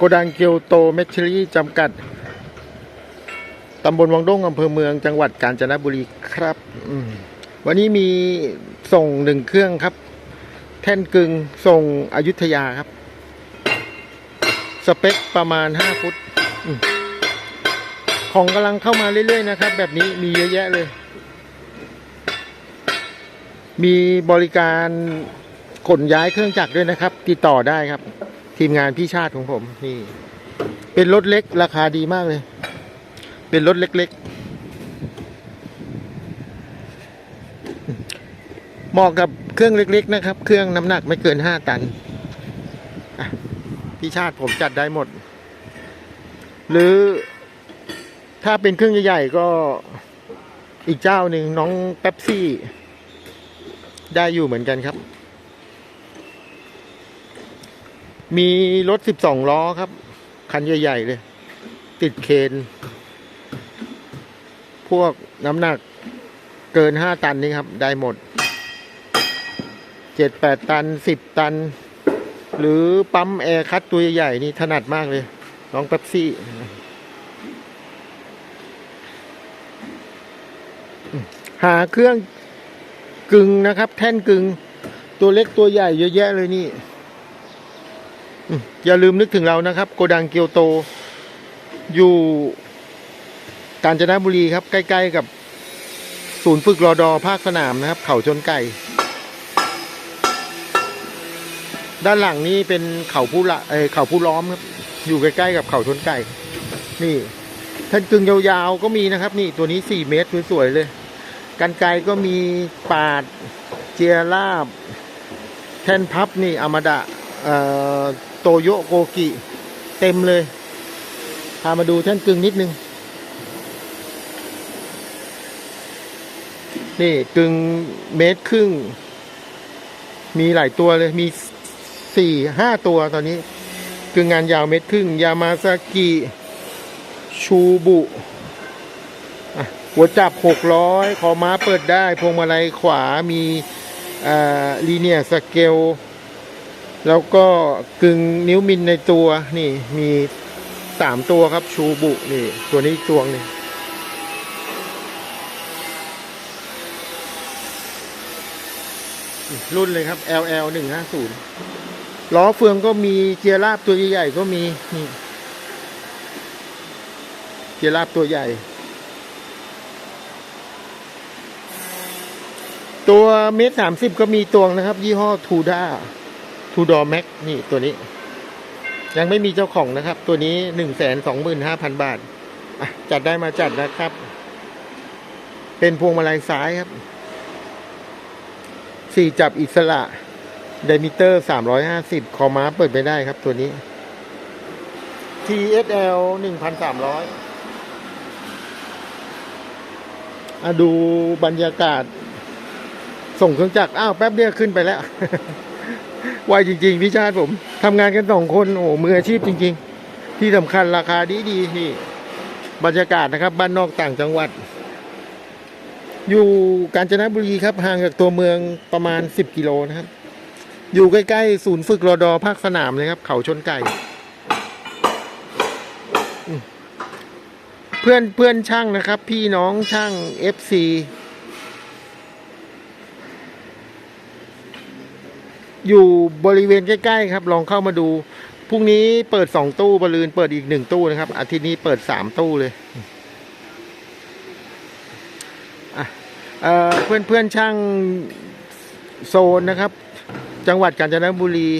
โกดังเกียวโตเมชลีจำกัด ตำบลวังด้งอำเภอเมืองจังหวัดกาญจนบุรีครับ วันนี้มีส่งหนึ่งเครื่องครับ แท่นกึงส่งอยุธยาครับ สเปคประมาณ 5 ฟุตอของกำลังเข้ามาเรื่อยๆนะครับ แบบนี้มีเยอะแยะเลย มีบริการขนย้ายเครื่องจักรด้วยนะครับ ติดต่อได้ครับ ทีมงานพี่ชาติของผมนี่ เป็นรถเล็กราคาดีมากเลย เป็นรถเล็กๆเหมาะกับเครื่องเล็ก ๆ นะครับ เครื่องน้ำหนักไม่เกินห้าตันพี่ชาติผมจัดได้หมด หรือถ้าเป็นเครื่องใหญ่ๆก็อีกเจ้าหนึ่งน้องเป๊ปซี่ ได้อยู่เหมือนกันครับ มีรถ12ล้อครับ คันใหญ่ ๆ เลย ติดเคน พวกน้ำหนักเกิน5ตันนี่ครับ ได้หมด7-8ตัน10ตัน หรือปั๊มแอร์คัตตัวใหญ่ๆนี่ถนัดมากเลย น้องเป๊ปซี่หาเครื่องกึ่งนะครับ แท่นกึ่งตัวเล็กตัวใหญ่เยอะแยะเลยนี่ อย่าลืมนึกถึงเรานะครับ โกดังเกียวโต อยู่กาญจนบุรีครับ ใกล้ ๆ กับศูนย์ฝึกรอดอภาคสนามนะครับ เขาชนไก่ ด้านหลังนี้เป็นเขาผู้ละเออเขาผู้ล้อมครับ อยู่ใกล้ๆกับเขาชนไก่ นี่ท่านกึ่งยาวๆก็มีนะครับ นี่ตัวนี้สี่เมตรสวยๆเลยกันไกก็มีปาดเจียราบ แท่นพับนี่อมดะเอ่อ ตโยโกกิ เต็มเลย พามาดูท่านกึ่งนิดนึง นี่กึ่งเมตรครึ่ง มีหลายตัวเลยมีสี่ห้าตัวตอนนี้กึ่งงานยาวเมตรครึ่ง ยามาซากิ ชูบุหัวจับหกร้อยคอม้าเปิดได้ พวงมาลัยขวามีลีเนียสเกล แล้วก็กึ่งนิ้วมินในตัวนี่มีสามตัวครับชูบุนี่ ตัวนี้ตัวหนึงรุ่นเลยครับ LL หนึ่งห้าศูนย์ล้อเฟืองก็มีเกียร์ราบตัวใหญ่ๆก็มีนี่เกียร์ราบตัวใหญ่ ตัวเมตรสามสิบก็มีตวงนะครับ ยี่ห้อทูด้า ทูดอแม็กนี่ตัวนี้ ยังไม่มีเจ้าของนะครับ ตัวนี้หนึ่งแสนสองหมื่นห้าพันบาทจัดได้มาจัดนะครับ เป็นพวงมาลัยซ้ายครับสี่จับอิสระไดมิเตอร์สามร้อยห้าสิบคอม้าเปิดไม่ได้ครับตัวนี้ TSL หนึ่งพันสามร้อยอะดูบรรยากาศ ส่งเครื่องจักร อ้าว แป๊บเดียวขึ้นไปแล้ว ไวจริง ๆ พี่ชาติผมทำงานกันสองคนโอ้หมืออาชีพจริง ๆ ที่สำคัญราคาดีดีๆนี่บรรยากาศนะครับ บ้านนอกต่างจังหวัด อยู่กาญจนบุรีครับห่างจากตัวเมืองประมาณ 10 กิโลนะครับ อยู่ใกล้ ๆ ศูนย์ฝึกรอดอภาคสนามเลยครับ เขาชนไก่ เพื่อนเพื่อนช่างนะครับ พี่น้องช่าง FC อยู่บริเวณใกล้ๆครับ ลองเข้ามาดูพรุ่งนี้เปิดสองตู้บอลลูนเปิดอีกหนึ่งตู้นะครับ อาทิตย์นี้เปิดสามตู้เลยเเพื่อนเพื่อนช่างโซนนะครับ จังหวัดกาญจนบุรี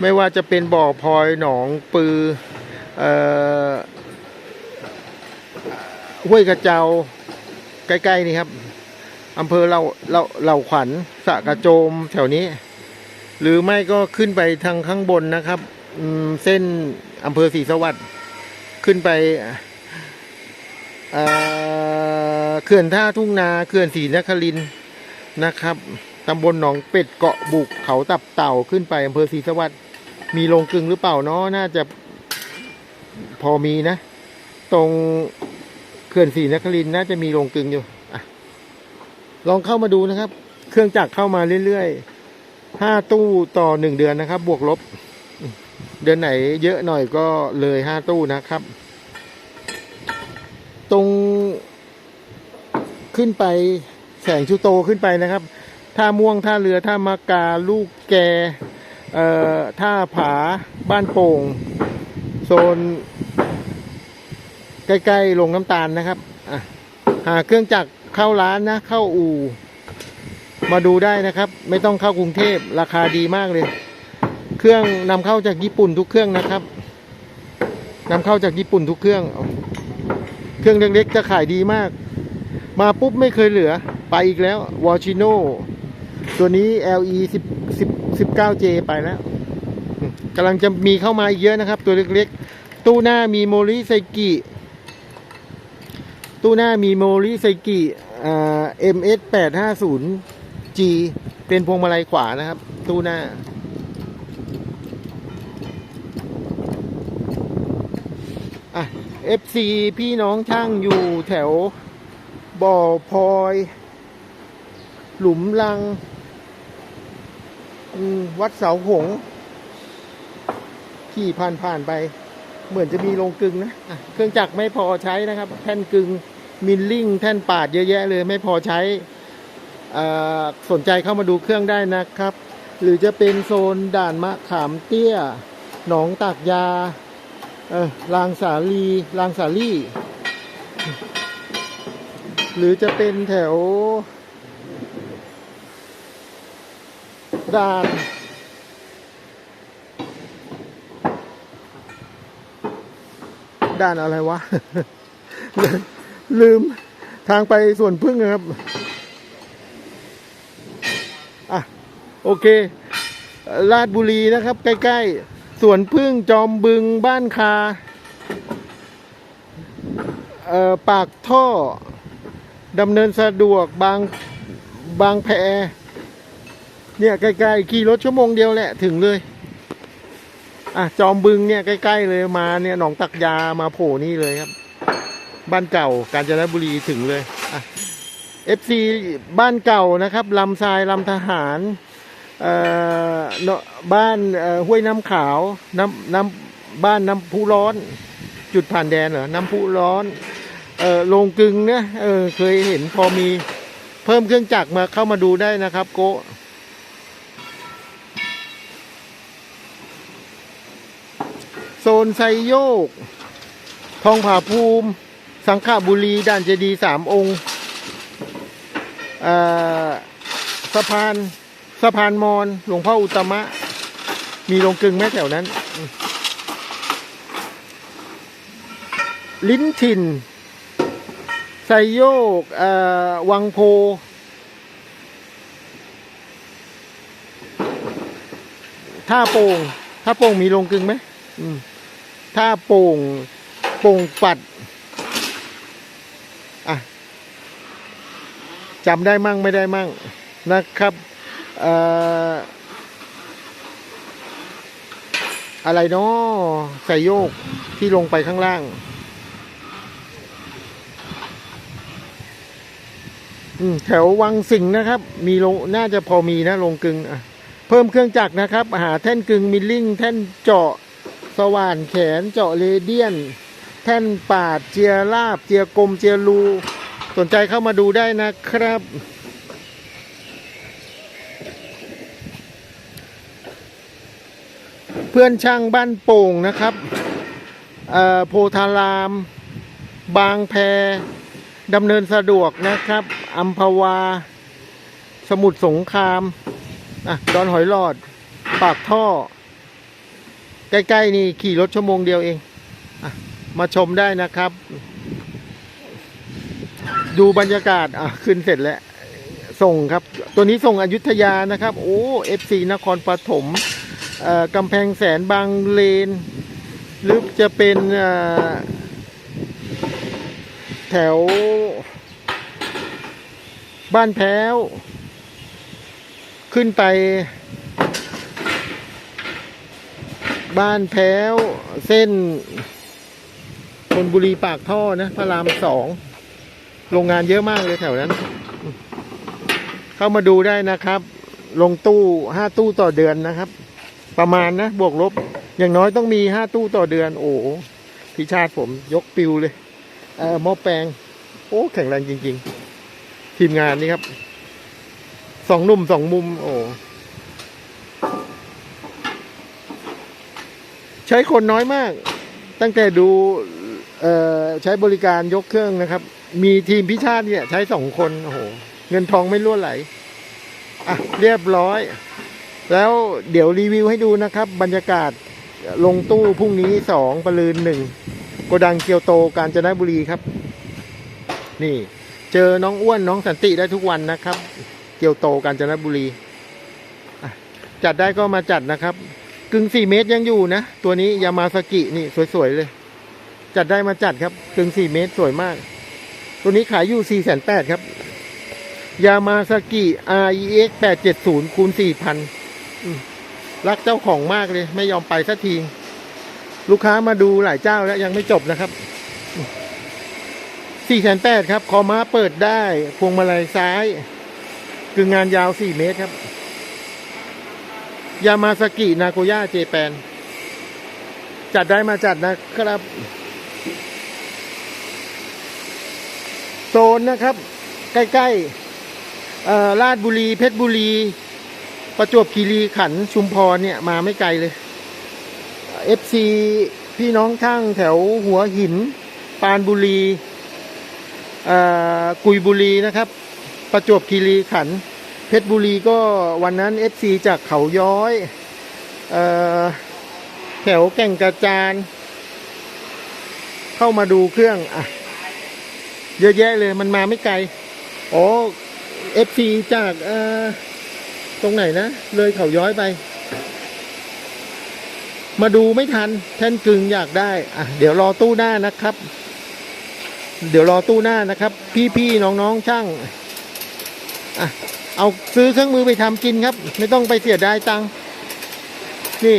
ไม่ว่าจะเป็นบ่อพลอยหนองปือเอ่อห้วยกระเจ้าใกล้ ๆ นี่ครับอำเภอเราเราเหล่าขวัญสะกระโจมแถวนี้ หรือไม่ก็ขึ้นไปทางข้างบนนะครับเส้นอำเภอศรีสวัสดิ์ขึ้นไปเขื่อนท่าทุ่งนาเขื่อนศรีนครินนะครับตำบลหนองเป็ดเกาะบุกเขาตับเต่าขึ้นไปอำเภอศรีสวัสดิ์มีโรงกลึงหรือเปล่าเนาะน่าจะพอมีนะ ตรงเขื่อนศรีนครินน่าจะมีโรงกลึงอยู่อลองเข้ามาดูนะครับ เครื่องจักรเข้ามาเรื่อยๆ ห้าตู้ต่อหนึ่งเดือนนะครับ บวกลบ เดือนไหนเยอะหน่อยก็เลยห้าตู้นะครับ ตรงขึ้นไปแสงชูโตขึ้นไปนะครับท่าม่วงท่าเรือท่ามากาลูกแกเอ่อท่าผาบ้านโป่งโซน ใกล้ๆลงน้ำตาลนะครับอะหาเครื่องจักรเข้าร้านนะ เข้าอู่ มาดูได้นะครับ ไม่ต้องเข้ากรุงเทพราคาดีมากเลย เครื่องนำเข้าจากญี่ปุ่นทุกเครื่องนะครับนำเข้าจากญี่ปุ่นทุกเครื่อง เครื่องเล็กๆจะขายดีมาก มาปุ๊บไม่เคยเหลือ ไปอีกแล้ววอชิโนตัวนี้ LE 10 10 19J ไปแล้วกำลังจะมีเข้ามาอีกเยอะนะครับ ตัวเล็กๆ ตู้หน้ามีโมริไซกิตู้หน้ามีโมริไซกิอ่า MS 850 G เป็นพวงมาลัยขวานะครับ ตู้หน้า อะ FC พี่น้องช่างอยู่แถว บ่อพลอย หลุมลัง วัดเสาหง ขี่ผ่านผ่านๆไป เหมือนจะมีโรงกึงนะะเครื่องจักรไม่พอใช้นะครับ แท่นกึงมิลลิ่ง แท่นปาดเยอะแยะเลยไม่พอใช้ สนใจเข้ามาดูเครื่องได้นะครับ หรือจะเป็นโซนด่านมะขามเตี้ย หนองตากยาลางสาลีลางสาลี่ หรือจะเป็นแถว ด่านด่านอะไรวะ ลืมทางไปส่วนพึ่งนะครับ อะ โอเคลาดบุรีนะครับ ใกล้ ๆ สวนพึ่งจอมบึงบ้านคาปากท่อดำเนินสะดวกบางบางแพเนี่ยใกล้ๆขี่รถชั่วโมงเดียวแหละถึงเลยอะจอมบึงเนี่ยใกล้ ๆ เลยมาเนี่ยหนองตักยามาโผล่นี่เลยครับ บ้านเก่ากาญจนบุรีถึงเลยอะ FC บ้านเก่านะครับลำทรายลำทหาร บ้านห้วยน้ำขาวน้ำน้ำบ้านน้ำพุร้อน จุดผ่านแดนเหรอน้ำพุร้อนเออโรงกึงเนี่ยเออเคยเห็นพอมีเพิ่มเครื่องจักรมาเข้ามาดูได้นะครับ โกโซนไซโยก ทองผาภูมิ สังขบุรีด่านเจดีสามองค์เออสะพาน สะพานมอนหลวงพ่ออุตมะ มีโรงกลึงไหมแถวนั้น ลิ้นถิ่นไซโยกเอ่อวังโพ ท่าโป่งท่าโป่งมีโรงกลึงไหมท่าโป่งโป่งปัดอะจำได้มั่งไม่ได้มั่งนะครับ อะไรเนาะไซโยกที่ลงไปข้างล่าง แถววังสิงนะครับ มีโรงน่าจะพอมีนะโรงกึงอะเพิ่มเครื่องจักรนะครับ หาแท่นกึงมิลลิ่ง แท่นเจาะสว่านแขนเจาะเรเดียน แท่นปาดเจียราบ เจียกลมเจียรู สนใจเข้ามาดูได้นะครับ เพื่อนช่างบ้านโป่งนะครับโพธาราม บางแพดำเนินสะดวกนะครับอัมพวา สมุทรสงครามอะดอนหอยหลอด ปากท่อ ใกล้ๆนี่ขี่รถชั่วโมงเดียวเองอมาชมได้นะครับ ดูบรรยากาศอะขึ้นเสร็จแล้ว ส่งครับ ตัวนี้ส่งอยุธยานะครับ โอ้เอฟซีนครปฐม กำแพงแสนบางเลน หรือจะเป็นแถว บ้านแพ้ว ขึ้นไป บ้านแพ้ว เส้นธนบุรีปากท่อนะ พระรามสองโรงงานเยอะมากเลยแถวนั้น เข้ามาดูได้นะครับ ลงตู้ห้าตู้ต่อเดือนนะครับ ประมาณนะ บวกลบ อย่างน้อยต้องมีห้าตู้ต่อเดือน โอ้พี่ชาติผมยกปิวเลยเออหม้อแปลง โอ้แข็งแรงจริง ๆ ทีมงานนี่ครับสองนุ่มสองมุม โอ้ใช้คนน้อยมาก ตั้งแต่ดูเอ่อใช้บริการยกเครื่องนะครับ มีทีมพิชาติเนี่ย ใช้สองคน โอ้โห เงินทองไม่ล่วไหล อะ เรียบร้อย แล้วเดี๋ยวรีวิวให้ดูนะครับ บรรยากาศลงตู้พรุ่งนี้สองประลืนหนึ่งโกดังเกียวโตกาญจนบุรีครับ นี่ เจอน้องอ้วนน้องสันติได้ทุกวันนะครับ เกียวโตกาญจนบุรีจัดได้ก็มาจัดนะครับ กึ่งสี่เมตรยังอยู่นะ ตัวนี้ยามาสกินี่สวยๆเลย จัดได้มาจัดครับ กึ่งสี่เมตรสวยมาก ตัวนี้ขายอยู่สี่แสนแปดครับยามาสกิ REX 870คูณ4,000 รักเจ้าของมากเลย ไม่ยอมไปสักที ลูกค้ามาดูหลายเจ้าแล้วยังไม่จบนะครับสี่แสนแปดครับ คอม้าเปิดได้ พวงมาลัยซ้ายกึ่งงานยาวสี่เมตรครับ ยามาสกิ นาโกย่า เจแปน จัดได้มาจัดนะครับ โซนนะครับ ใกล้ๆลาดบุรี เพชรบุรี ประจวบคีรีขันชุมพรเนี่ยมาไม่ไกลเลย FC พี่น้องช่างแถวหัวหิน ปานบุรีอ่อกุยบุรีนะครับ ประจวบคีรีขัน เพชรบุรีก็วันนั้น FC จากเขาย้อยอแถวแก่งกระจานเข้ามาดูเครื่องอะเยอะแยะเลยมันมาไม่ไกล อ๋อ FC จากเอ่อ ตรงไหนนะ เลยเขาย้อยไป มาดูไม่ทัน แท่นกึ่งอยากได้ อะ เดี๋ยวรอตู้หน้านะครับ เดี๋ยวรอตู้หน้านะครับ พี่ๆน้องๆช่าง อะ เอาซื้อเครื่องมือไปทำกินครับ ไม่ต้องไปเสียดายตังค์นี่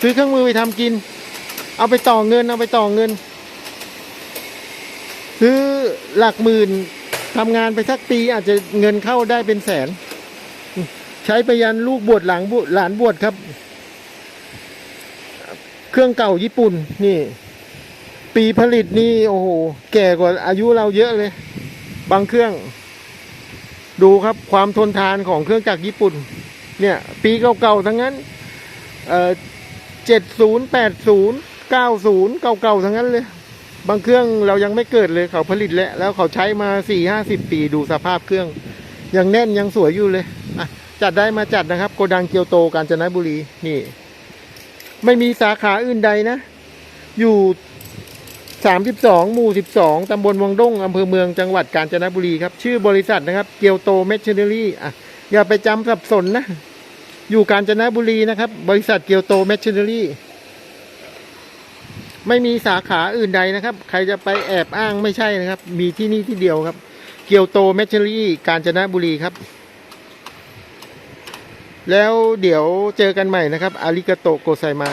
ซื้อเครื่องมือไปทำกิน เอาไปต่อเงิน เอาไปต่อเงิน ซื้อหลักหมื่นทำงานไปสักปีอาจจะเงินเข้าได้เป็นแสน ใช้ไปยันลูกบวชหลังบวชหลานบวชครับ เครื่องเก่าญี่ปุ่นนี่ ปีผลิตนี่โอ้โหแก่กว่าอายุเราเยอะเลย บางเครื่อง ดูครับความทนทานของเครื่องจักรญี่ปุ่น เนี่ย ปีเก่าๆทั้งนั้นเอ่อเจ็ดศูนย์แปดศูนย์เก้าศูนย์เก่าๆทั้งนั้นเลย บางเครื่องเรายังไม่เกิดเลยเขาผลิตแล้วแล้วเขาใช้มาสี่ห้าสิบปีดูสภาพเครื่อง ยังแน่นยังสวยอยู่เลยอะ จัดได้มาจัดนะครับ โกดังเกียวโตกาญจนบุรีนี่ ไม่มีสาขาอื่นใดนะ อยู่สามสิบสองหมู่สิบสองตำบลวังด้งอำเภอเมืองจังหวัดกาญจนบุรีครับ ชื่อบริษัทนะครับ เกียวโตเมชเชนเนอรี่อะอย่าไปจำสับสนนะ อยู่กาญจนบุรีนะครับ บริษัทเกียวโตเมชเชนเนอรี่ไม่มีสาขาอื่นใดนะครับ ใครจะไปแอบอ้างไม่ใช่นะครับ มีที่นี่ที่เดียวครับ เกียวโตเมชเชนเนอรี่กาญจนบุรีครับ แล้วเดี๋ยวเจอกันใหม่นะครับอาริกาโตโกไซมา